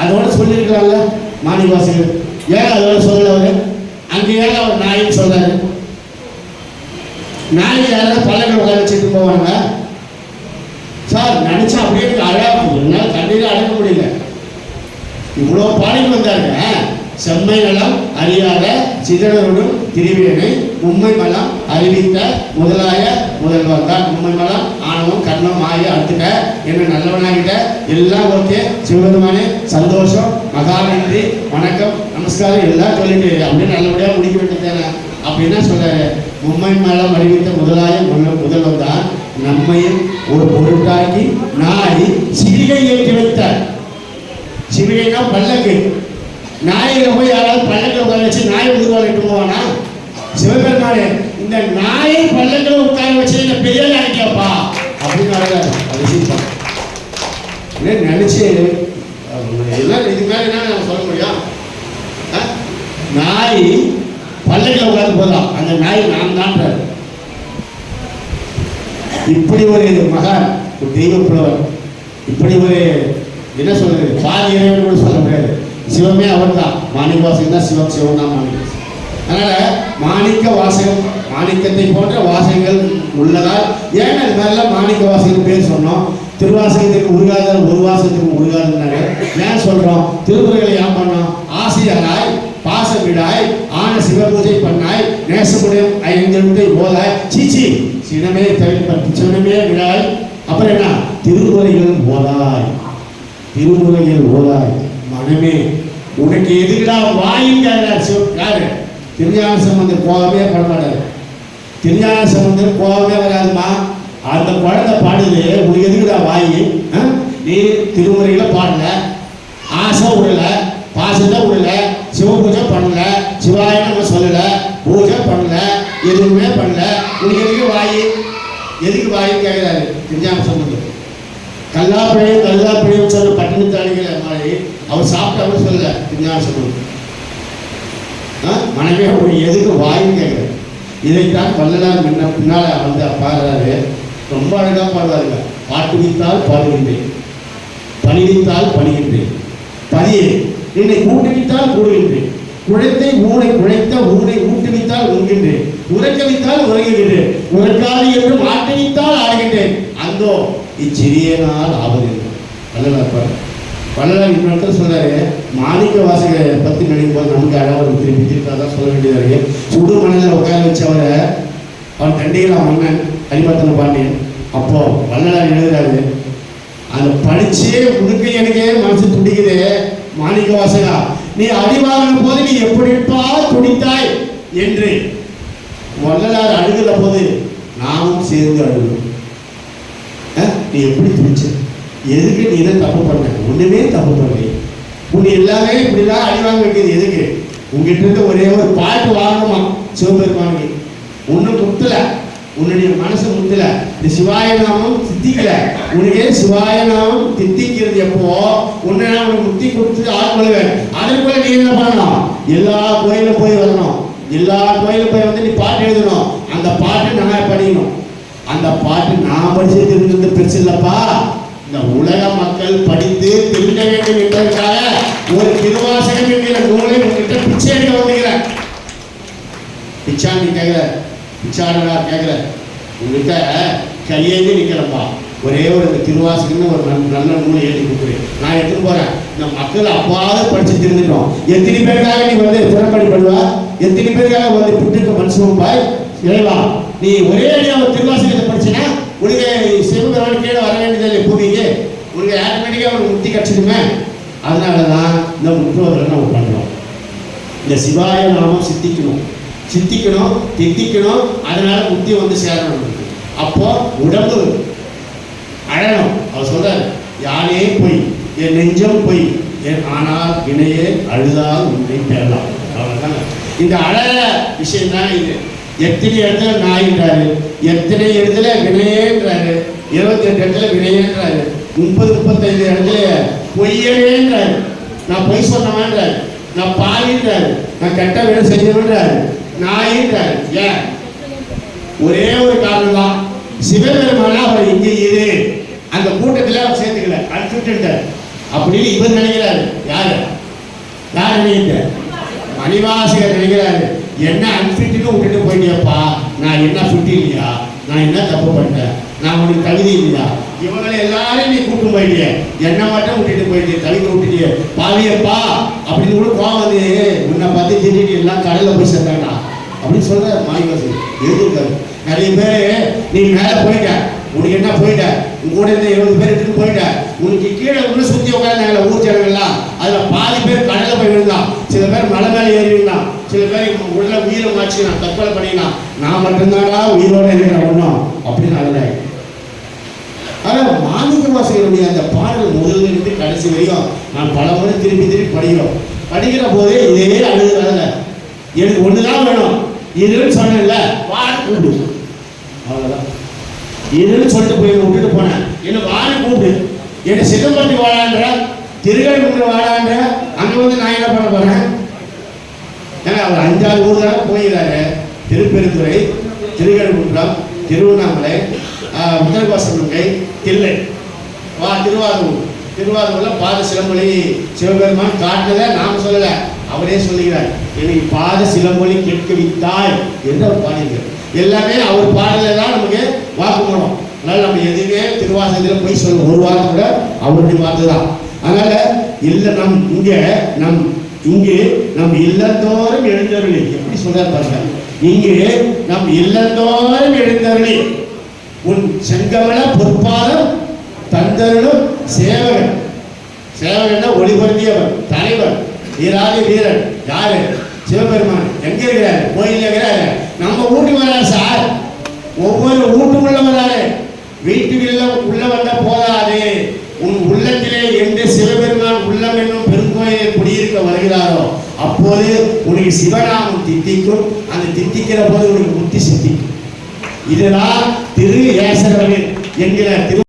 அதோட சொல்லியிருக்கலாம்ல மாணிவாசகர் ஏன் அதோட சொல்லல அவர்? அங்கே ஏன் அவர் நாயின்னு சொல்றாரு? நாய் யாராவது பழங்கள் உட்கார வச்சுட்டு போவாங்க. சார் நினைச்சா அப்படியே அழகா என்னால் கண்ணீர் அடக்க முடியல. இவ்வளோ பாடல் வந்தாருங்க. செம்மை நலம் அறியாத சிதறனுடன் திருவியனை உண்மை மலம் அறிவித்த முதலாய முதல்வர் தான். உண்மை மலம் ஆணவம் கர்ணம் மாய அடுத்துட்ட என்ன நல்லவனாகிட்ட எல்லாம் ஓகே சிவபெருமானே சந்தோஷம் மகா நன்றி வணக்கம் நமஸ்காரம் எல்லாம் சொல்லிட்டு அப்படியே நல்லபடியாக முடிக்க வேண்டியதானே அப்படின்னா சொல்றாரு. உண்மை மலம் அறிவித்த முதலாய முதல் முதல்வர் தான் நம்மையும் ஒரு பொருட்டாக்கி நாய் சிறிகை ஏற்றி வைத்தார். சிவிகைனா பல்லக்கு. நாயை போய் யாராவது பல்லக்கில் வச்சு நாயை உருவாக்கிட்டு சிவபெருமானே இந்த நாயை பல்லக்கில் உட்கார வச்சு இந்த பெரிய நாய்க்கப்பா அப்படின்னு அழகாரு நினைச்சு எல்லாம் இது மேல என்ன நம்ம சொல்ல முடியும் ஆ? நாய் பல்லக்கில் உட்காந்து போதலாம் அந்த நாய் நான் தான் இப்படி ஒரு மகான் ஒரு தெய்வ புலவர் இப்படி ஒரு என்ன சொல்றது பாதி இறைவன் கூட சொல்ல முடியாது. சிவமே அவர் தான் மாணிவாசன் தான் சிவம் சிவம் தான் மாணிவாசன் அதனால மாணிக்க வாசகம் மாணிக்கத்தை போன்ற வாசகங்கள் உள்ளதால் ஏன் அது மாதிரிலாம் மாணிக்க வாசகம் பேர் சொன்னோம்? திருவாசகத்திற்கு உருகாதல் ஒரு வாசகத்துக்கு உருகாதுன்னாங்க ஏன் சொல்றோம்? திருமுறைகளை ஏன் பண்ணோம்? ஆசிரியராய் பாசமிடாய் ஆன சிவபூஜை பண்ணாய் நேசமுடையும் ஐந்தெழுத்தை போதாய். சீச்சி சினமே தவிர சினமே விடாய். அப்புறம் என்ன? திருமுறைகள் போதாய். திருமுறைகள் ஓதாய் மனமே உனக்கு எதுக்குடா வாயுங்க யாரு? திருஞான சம்பந்தர் கோவமே படமாட்டாரு. திருஞான சம்பந்தர் கோவமே வராதுமா? அந்த குழந்தை பாடுது உனக்கு எதுக்குடா வாயி? நீ திருமுறையில் பாடல. ஆசை விடல பாசத்தை விடல சிவ பூஜை பண்ணல சிவாய நம்ம சொல்லல பூஜை பண்ணல எதுவுமே பண்ணல. உனக்கு எதுக்கு வாயி? எதுக்கு வாயி கேட்கிறாரு திருஞான சம்பந்தர். கல்லாப்பழையும் கல்லாப்பழையும் சொல்ல பட்டினத்து அடிக்கிற மாதிரி அவர் சாப்பிட்டு அவர் சொல்லல விஞ்ஞாசம் மனமே அவர் எதுக்கு வாயின்னு கேட்குறேன் இதைத்தான் வள்ளலார் முன்ன பின்னால வந்து பாடுறாரு ரொம்ப அழகாக பாடுவாருங்க. பாட்டுவித்தால் பாடுகின்றேன். பணிவித்தால் பணிகின்றேன். பதியே என்னை கூட்டுவித்தால் கூடுகின்றேன் குழைத்தை ஊனை குழைத்த ஊனை ஊட்டுவித்தால் உண்கின்றேன். உறக்கவித்தால் உறங்குகின்றேன். உறக்காது என்று மாட்டுவித்தால் ஆடுகின்றேன். அந்தோ இச்சிறிய நாள் ஆவதில்லை. வள்ளலார் பாரு வள்ளலார் இன்னொருத்தர் இடத்துல சொல்றாரு மாணிக்க வாசகரை பத்தி நினைக்கும் போது நமக்கு அழகாக திருப்பி திருப்பி அதான் சொல்ல வேண்டியதாக இருக்கு. சுடு மனதில் உட்கார வச்சவரை அவன் கண்டிகளா மன்னன் ஹரிபத்தன பாண்டியன். அப்போ வள்ளலார் எழுதுறாரு அதை படிச்சே உனக்கு எனக்கே மனசு துடிக்குது மாணிக்க வாசகா நீ அடிவாங்கின போது நீ எப்படிப்பா துடித்தாய் என்று வள்ளலார் அழுகிற போது நாமும் சேர்ந்து அழுகிறோம். நீ எப்படி துடிச்ச? எதுக்கு நீ இதை தப்பு பண்ண? ஒன்றுமே தப்பு பண்ணல உன் எல்லாமே இப்படிலாம் அடி வாங்க வைக்கிறது. எதுக்கு? உங்ககிட்ட இருந்து ஒரே ஒரு பாட்டு வாங்கணுமா? சிவபெருமானுக்கு. ஒன்றும் முத்தல. உன்னுடைய மனசு முத்தல. இந்த சிவாய நாமம் சித்திக்கல உனக்கே சிவாய நாமம் தித்திக்கிறது எப்போ? உன்னை நான் உனக்கு முத்தி கொடுத்து ஆள் கொள்வேன். அதற்குள்ள நீ என்ன பண்ணணும்? எல்லா கோயிலும் போய் வரணும். எல்லா கோயிலும் போய் வந்து நீ பாட்டு எழுதணும். அந்த பாட்டு நான் படிக்கணும். அந்த பாட்டு நான் படிச்சு தெரிஞ்சது பிரச்சனை இல்லைப்பா. இந்த உலக மக்கள் படித்து தெரிஞ்ச வேண்டும் என்பதற்காக ஒரு திருவாசகம் என்கிற நூலை உங்ககிட்ட பிச்சை எடுக்க வந்துக்கிறேன் பிச்சாண்டி கேட்கல பிச்சாடனா கேட்கல உங்ககிட்ட கையேந்தி நிற்கிறப்பா ஒரே ஒரு இந்த திருவாசகம்னு ஒரு நல்ல நல்ல நூலை எழுதி கொடுக்குறேன். நான் எடுத்துட்டு போறேன். இந்த மக்கள் அப்பாவது படிச்சு தெரிஞ்சுட்டோம் எத்தனை பேருக்காக நீ வந்து திறம்படி பண்ணுவா எத்தனை பேருக்காக வந்து புட்டுக்கு மனுஷன் பாய் இறைவா நீ ஒரே அடியாக ஒரு திருவாசகத்தை படிச்சினா? உனக்கு சிவபெருமான் கீழே வர வேண்டியதில்லை பூமிக்கு. உனக்கு ஆட்டோமேட்டிக்காக ஒரு முக்தி கிடச்சிடுமே அதனால தான் இந்த முற்றோதலை நம்ம பண்ணுறோம். இந்த சிவாய நாமம் சித்திக்கணும். சித்திக்கணும் தித்திக்கணும் அதனால புத்தி வந்து சேரணும் அப்போ உடம்பு அழணும். அவர் சொல்றாரு யானே பொய் என் நெஞ்சம் பொய் என் ஆனால் வினையே அழுதால் உன்னை பெறலாம் அவ்வளோதான் இந்த அழக விஷயம் தான் இது. எத்தனை இடத்துல நாயின்றாரு. எத்தனை இடத்துல வினையேன்றாரு. இருபத்தி ரெண்டு இடத்துல வினையேன்றாரு. முப்பது முப்பத்தைந்து இடத்துல பொய்யனேன்றாரு நான் பொய் சொன்னவன்றாரு. நான் பாவின்றாரு. நான் கெட்ட வேலை செஞ்சவன்றாரு நாயின்றாரு. ஏன்? ஒரே ஒரு காரணம் தான் சிவபெருமான அவர் இங்கே இரு அந்த கூட்டத்தில் அவர் சேர்த்துக்கல. அனுப்பிட்டு அப்படின்னு இவர் நினைக்கிறாரு. யாரு? யார் நினைக்கிறார்? மணிவாசகர் நினைக்கிறாரு. என்ன அன்ஃபிட்டுன்னு விட்டுட்டு போயிட்டியப்பா. நான் என்ன ஃபிட் இல்லையா நான் என்ன தப்பு பண்ணிட்டேன்? நான் உனக்கு தகுதி இல்லையா? இவங்களை எல்லாரையும் நீ கூட்டு போயிட்டிய. என்ன மட்டும் விட்டுட்டு போயிட்டிய தகுதி விட்டுட்டிய. பாவியப்பா அப்படின்னு கூட கோவம் வந்து உன்னை பார்த்து திட்டிட்டு எல்லாம் கடல்ல போய் சேர்த்தாண்டா அப்படின்னு சொல்ற மாணிவாசகர் எழுதியிருக்காரு. நிறைய பேர் நீ மேலே போயிட்ட. உனக்கு என்ன போயிட்ட? உங்க கூட இருந்த எழுபது பேர் எடுத்து போயிட்ட. உனக்கு கீழே உள்ள சுத்தி உட்காந்தாங்களே ஊர் ஜனங்கள்லாம். அதுல பாதி பேர் கடல்ல போய் விழுந்தான். சில பேர் மலை மேலே ஏறி விழுந்தான். சில பேர் ஆச்சு நான் தற்கொலை பண்ணினா நான் மட்டும்தானா உயிரோட இருக்கிறேன் ஒன்றும் அப்படின்னு அல்ல ஆனால் மாணிக்க செய்யக்கூடிய அந்த பாடல் முதல்ல இருந்து கடைசி வரையும் நான் பல முறை திருப்பி திருப்பி படிக்கிறோம். படிக்கிற போதே இதே அழுகுறதில்ல எனக்கு ஒன்று தான் வேணும். இதுன்னு சொன்னேன்ல வாழை கூண்டு அவ்வளோதான் இதுன்னு சொல்லிட்டு போய் விட்டுட்டு போனேன். என்ன வாழை கூண்டு என்னை சிதம்பரத்தி வாழான்ற திருக்கழுக்குன்ற வாழான்ற அங்கே வந்து நான் என்ன பண்ண போகிறேன் ஏன்னா அவர் அஞ்சாறு ஊர் தானே போயிடாரு திருப்பெருத்துறை திருக்கழுக்குன்றம் திருவண்ணாமலை ஆஹ், தில்லை. வா திருவாரூர். திருவாரூரில் பாத சிலம்பொலி சிவபெருமான் காட்டுறத நாம் சொல்லலை. அவரே சொல்லுகிறார். எனக்கு பாத சிலம்பொலி கேட்க வைத்தாய் என்று அவர் பாடியிருக்கார் எல்லாமே அவர் பாடலை தான் நமக்கு வாக்குமூலம் அதனால் நம்ம எதுவுமே திருவாசகத்தில் போய் சொல்ல ஒரு வாரம் கூட அவருடைய வார்த்தை தான். அதனால் இல்லை நம் இங்கே நம் இங்கே நம் இல்லந்தோறும் எழுந்தருளி. எப்படி சொல்றார் பாருங்க. இங்கே நம் இல்லந்தோறும் எழுந்தருளி. உன் செங்கமல பொற்பாதம் தந்தருளும் சேவகன். சேவகன்னா ஒளிபரப்பியவன் தலைவர் வீராதி வீரன் யாரு? சிவபெருமான். எங்க இருக்கிறாரு? கோயில் இருக்கிறாரு. நம்ம வீட்டுக்கு வராரு சார். ஒவ்வொரு வீட்டுக்குள்ள வராரு வீட்டுக்குள்ள உள்ள வந்த போதாது. உன் உள்ளத்திலே எந்த சிவபெருமான் உள்ளம் என்னும் பெருங்கோயிலில் குடியிருக்க வருகிறாரோ அப்போது உனக்கு சிவநாமம் தித்திக்கும். அந்த தித்திக்கிற போது உனக்கு புத்தி சித்திக்கும். இதுதான் திரு ஏசரவன் என்கிற திரு